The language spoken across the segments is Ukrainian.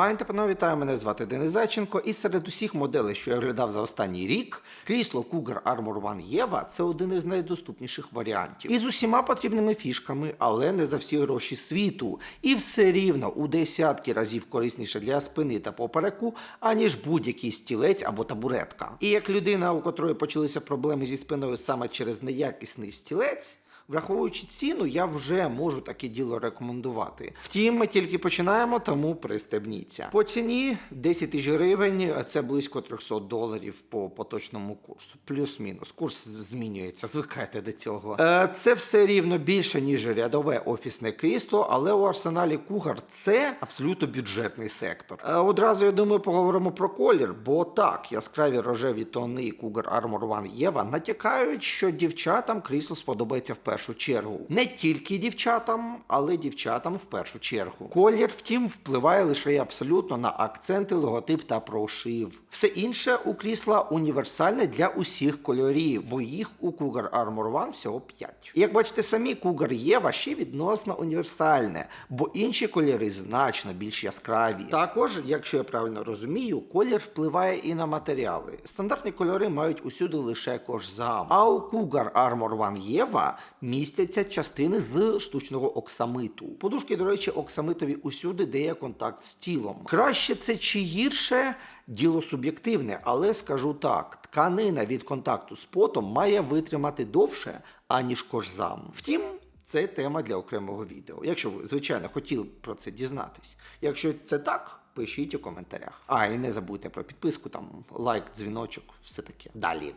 Пані вітаю, мене звати Денис Зайченко, і серед усіх моделей, що я оглядав за останній рік, крісло Cougar Armor One Eva – це один із найдоступніших варіантів. Із усіма потрібними фішками, але не за всі гроші світу. І все рівно у десятки разів корисніше для спини та попереку, аніж будь-який стілець або табуретка. І як людина, у котрої почалися проблеми зі спиною саме через неякісний стілець. Враховуючи ціну, я вже можу таке діло рекомендувати. Втім, ми тільки починаємо, тому пристебніться. По ціні 10 тисяч гривень, це близько 300 доларів по поточному курсу. Плюс-мінус. Курс змінюється, звикайте до цього. Е, Це все рівно більше, ніж рядове офісне крісло, але у арсеналі Cougar це абсолютно бюджетний сектор. Е, Одразу я думаю, поговоримо про колір, бо так, яскраві рожеві тони Cougar Armor One Eva натякають, що дівчатам крісло сподобається в першу чергу. Не тільки дівчатам, але дівчатам в першу чергу. Колір, втім, впливає лише абсолютно на акценти, логотип та прошив. Все інше у крісла універсальне для усіх кольорів, бо їх у Cougar Armor One всього 5. Як бачите самі, Cougar Eva ще відносно універсальне, бо інші кольори значно більш яскраві. Також, якщо я правильно розумію, колір впливає і на матеріали. Стандартні кольори мають усюди лише кожзам. А у Cougar Armor One Eva містяться частини з штучного оксамиту. Подушки, до речі, оксамитові усюди, де є контакт з тілом. Краще це чи гірше. Діло суб'єктивне, але скажу так: тканина від контакту з потом має витримати довше, аніж кожзам. Втім, це тема для окремого відео. Якщо ви, звичайно, хотіли б про це дізнатись. Якщо це так, пишіть у коментарях. А і не забудьте про підписку, там лайк, дзвіночок, все таке. Далі.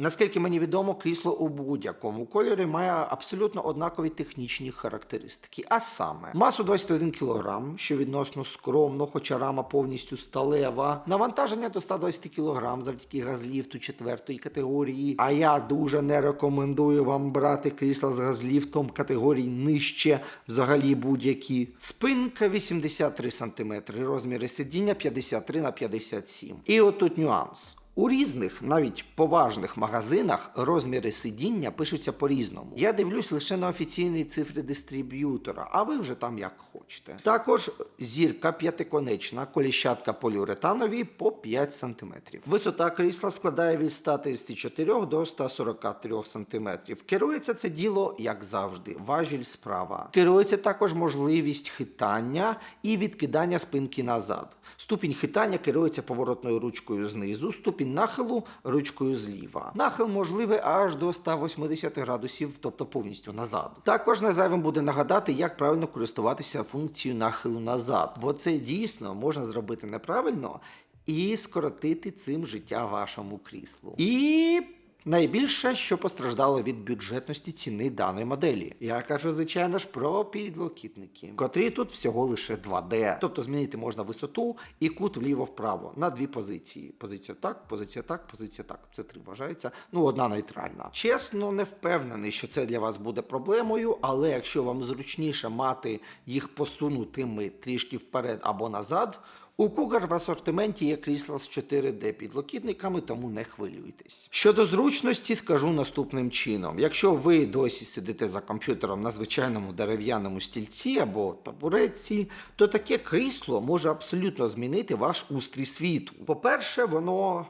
Наскільки мені відомо, крісло у будь-якому кольорі має абсолютно однакові технічні характеристики. А саме масу 21 кг, що відносно скромно, хоча рама повністю сталева, навантаження до 120 кг завдяки газліфту четвертої категорії. А я дуже не рекомендую вам брати крісла з газліфтом категорії нижче, взагалі будь-які. Спинка 83 см, розміри сидіння 53 на 57. І отут нюанс. У різних, навіть поважних магазинах розміри сидіння пишуться по-різному. Я дивлюсь лише на офіційні цифри дистриб'ютора, а ви вже там як хочете. Також зірка п'ятиконечна, коліщатка поліуретанові по 5 см. Висота крісла складає від 134 до 143 см. Керується це діло, як завжди, важіль справа. Керується також можливість хитання і відкидання спинки назад. Ступінь хитання керується поворотною ручкою знизу, ступінь нахилу ручкою зліва. Нахил можливий аж до 180 градусів, тобто повністю назад. Також не зайвим буде нагадати, як правильно користуватися функцією нахилу назад, бо це дійсно можна зробити неправильно і скоротити цим життя вашому кріслу. І Найбільше, що постраждало від бюджетності ціни даної моделі. Я кажу, звичайно ж, про підлокітники, котрі тут всього лише 2D. Тобто змінити можна висоту і кут вліво-вправо на дві позиції. Позиція так, позиція так, позиція так. Це три вважається. Ну, одна нейтральна. Чесно, не впевнений, що це для вас буде проблемою, але якщо вам зручніше мати їх посунутими трішки вперед або назад. У Cougar в асортименті є крісла з 4D підлокітниками, тому не хвилюйтесь. Щодо зручності, скажу наступним чином: якщо ви досі сидите за комп'ютером на звичайному дерев'яному стільці або табуретці, то таке крісло може абсолютно змінити ваш устрій світу. По-перше, воно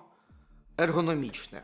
ергономічне.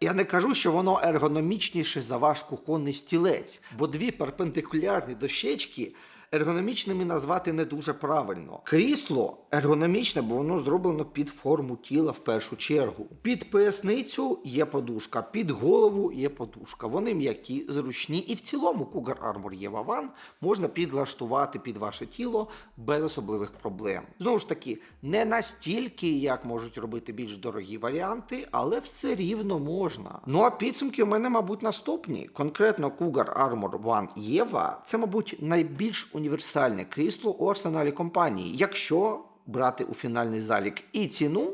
Я не кажу, що воно ергономічніше за ваш кухонний стілець, бо дві перпендикулярні дощечки ергономічними назвати не дуже правильно. Крісло ергономічне, бо воно зроблено під форму тіла в першу чергу. Під поясницю є подушка, під голову є подушка. Вони м'які, зручні, і в цілому Cougar Armor Eva One можна підлаштувати під ваше тіло без особливих проблем. Знову ж таки, не настільки, як можуть робити більш дорогі варіанти, але все рівно можна. Ну а підсумки у мене, мабуть, наступні. Конкретно Cougar Armor One Eva – це, мабуть, найбільш універсальне крісло у арсеналі компанії, якщо брати у фінальний залік і ціну.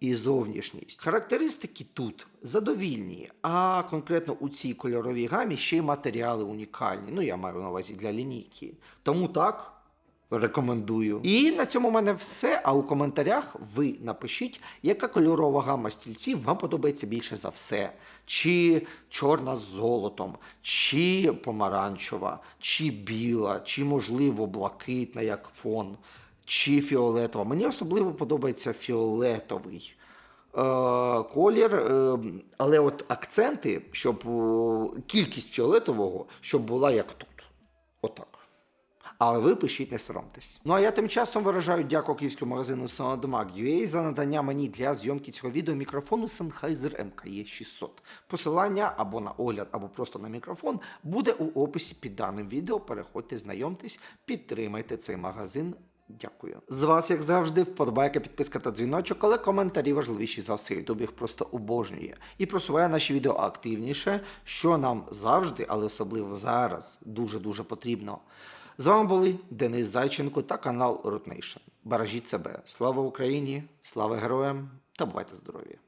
І зовнішність. Характеристики тут задовільні, а конкретно у цій кольоровій гамі ще й матеріали унікальні. Ну, я маю на увазі для лінійки. Тому так, рекомендую. І на цьому в мене все. А у коментарях ви напишіть, яка кольорова гама стільців вам подобається більше за все. Чи чорна з золотом, чи помаранчева, чи біла, чи, можливо, блакитна як фон. чи фіолетова. Мені особливо подобається фіолетовий е, колір, е, але от акценти, щоб е, кількість фіолетового, щоб була як тут. Отак. Але ви пишіть, не соромтесь. Ну а я тим часом виражаю дяку київському магазину Soundmag.ua за надання мені для зйомки цього відео мікрофону Sennheiser MKE 600. Посилання або на огляд, або просто на мікрофон буде у описі під даним відео. Переходьте, знайомтесь, підтримайте цей магазин. Дякую. З вас, як завжди, вподобайка, підписка та дзвіночок, але коментарі важливіші за все. Ютуб їх просто обожнює і просуває наші відео активніше, що нам завжди, але особливо зараз, дуже дуже потрібно. З вами були Денис Зайченко та канал Рутнейшн. Бережіть себе. Слава Україні, слава героям та бувайте здорові!